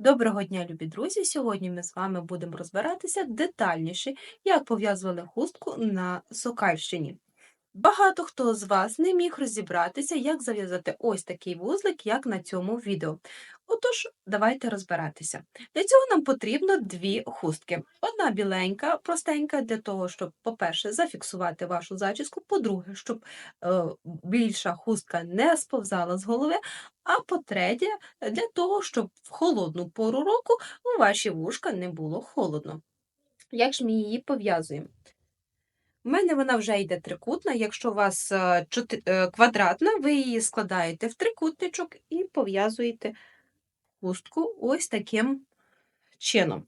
Доброго дня, любі друзі! Сьогодні ми з вами будемо розбиратися детальніше, як пов'язували хустку на Сокальщині. Багато хто з вас не міг розібратися, як зав'язати ось такий вузлик, як на цьому відео. Отож, давайте розбиратися. Для цього нам потрібно дві хустки. Одна біленька, простенька, для того, щоб, по-перше, зафіксувати вашу зачіску, по-друге, щоб е, більша хустка не сповзала з голови, а по-третє, для того, щоб в холодну пору року у ваші вушка не було холодно. Як ж ми її пов'язуємо? У мене вона вже йде трикутна. Якщо у вас е, е, квадратна, ви її складаєте в трикутничок і пов'язуєте хустку ось таким чином.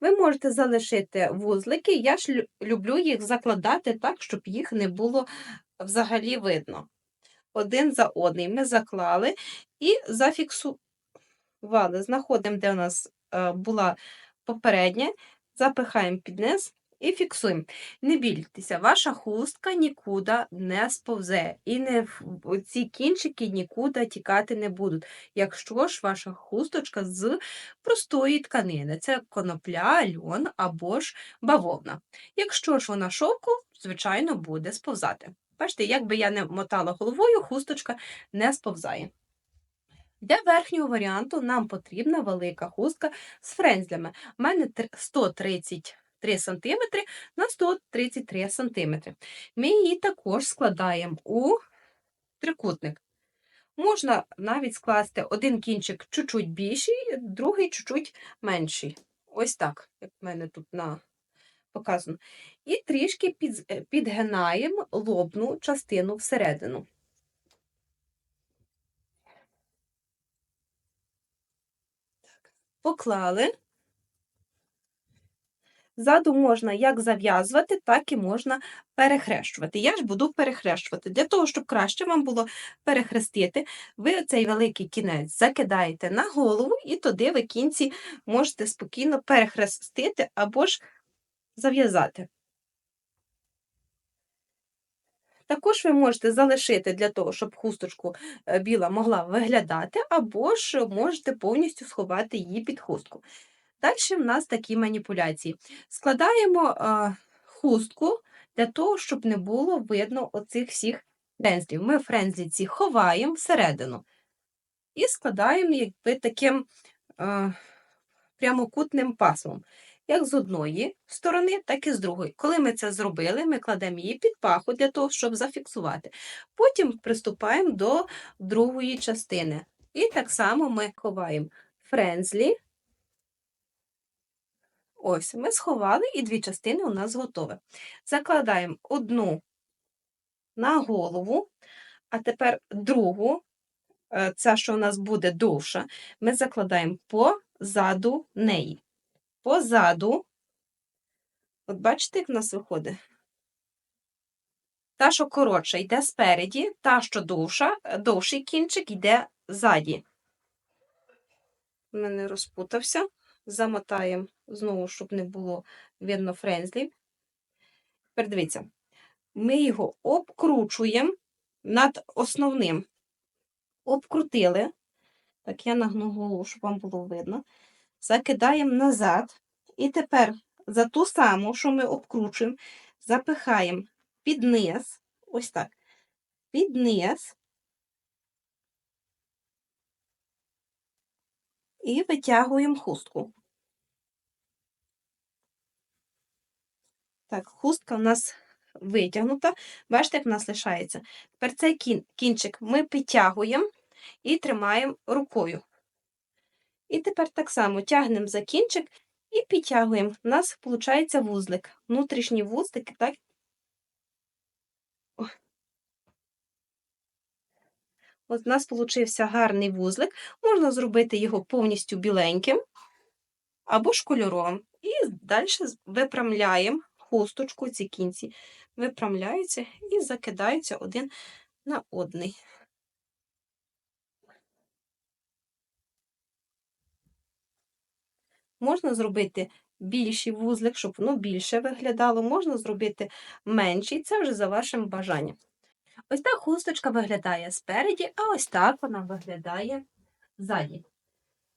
Ви можете залишити вузлики, я ж люблю їх закладати так, щоб їх не було взагалі видно. Один за одним ми заклали і зафіксували. Знаходимо, де у нас е, була попередня, запихаємо під низ і фіксуємо. Не бійтеся, ваша хустка нікуди не сповзе, і не ці кінчики нікуди тікати не будуть. Якщо ж ваша хусточка з простої тканини, це конопля, льон або ж бавовна. Якщо ж вона шовку, звичайно, буде сповзати. Бачите, якби я не мотала головою, хусточка не сповзає. Для верхнього варіанту нам потрібна велика хустка з френзлями. У мене 130 3 см на 133 см. Ми її також складаємо у трикутник. Можна навіть скласти один кінчик чуть-чуть більший, другий чуть-чуть менший. Ось так, як в мене тут на показано. І трішки під, е, підгинаємо лобну частину всередину. Поклали. Ззаду можна як зав'язувати, так і можна перехрещувати. Я ж буду перехрещувати. Для того, щоб краще вам було перехрестити, ви цей великий кінець закидаєте на голову, і туди ви кінці можете спокійно перехрестити або ж зав'язати. Також ви можете залишити для того, щоб хусточку е, біла могла виглядати, або ж можете повністю сховати її під хустку. Далі в нас такі маніпуляції. Складаємо е, хустку для того, щоб не було видно оцих всіх френзлів. Ми френзлі ці ховаємо всередину і складаємо якби таким е, прямокутним пасмом. Як з одної сторони, так і з другої. Коли ми це зробили, ми кладемо її під паху для того, щоб зафіксувати. Потім приступаємо до другої частини. І так само ми ховаємо френзлі. Ось, ми сховали, і дві частини у нас готові. Закладаємо одну на голову, а тепер другу, е, ця, що у нас буде довша, ми закладаємо позаду неї. Позаду, от бачите, як в нас виходить? Та, що коротша, йде спереді, та, що довша, е, довший кінчик йде ззаді. У мене розпутався. Замотаємо знову, щоб не було видно френзлів. Тепер дивіться, ми його обкручуємо над основним. Обкрутили. Так, я нагну голову, щоб вам було видно. Закидаємо назад. І тепер за ту саму, що ми обкручуємо, запихаємо під низ, ось так, під низ. І витягуємо хустку. Так, хустка у нас витягнута. Бачите, як в нас лишається. Тепер цей кін- кінчик ми підтягуємо і тримаємо рукою. І тепер так само тягнемо за кінчик і підтягуємо. У нас виходить вузлик. Внутрішній вузлик, так. От у нас получився гарний вузлик. Можна зробити його повністю біленьким або ж кольоровим. І далі випрямляємо хусточку, ці кінці випрямляються і закидаються один на одний. Можна зробити більший вузлик, щоб воно більше виглядало, можна зробити менший, це вже за вашим бажанням. Ось так хусточка виглядає спереді, а ось так вона виглядає ззаді.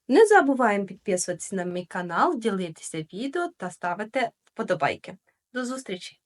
Не забуваємо підписуватися на мій канал, ділитися відео та ставити вподобайки. До зустрічі!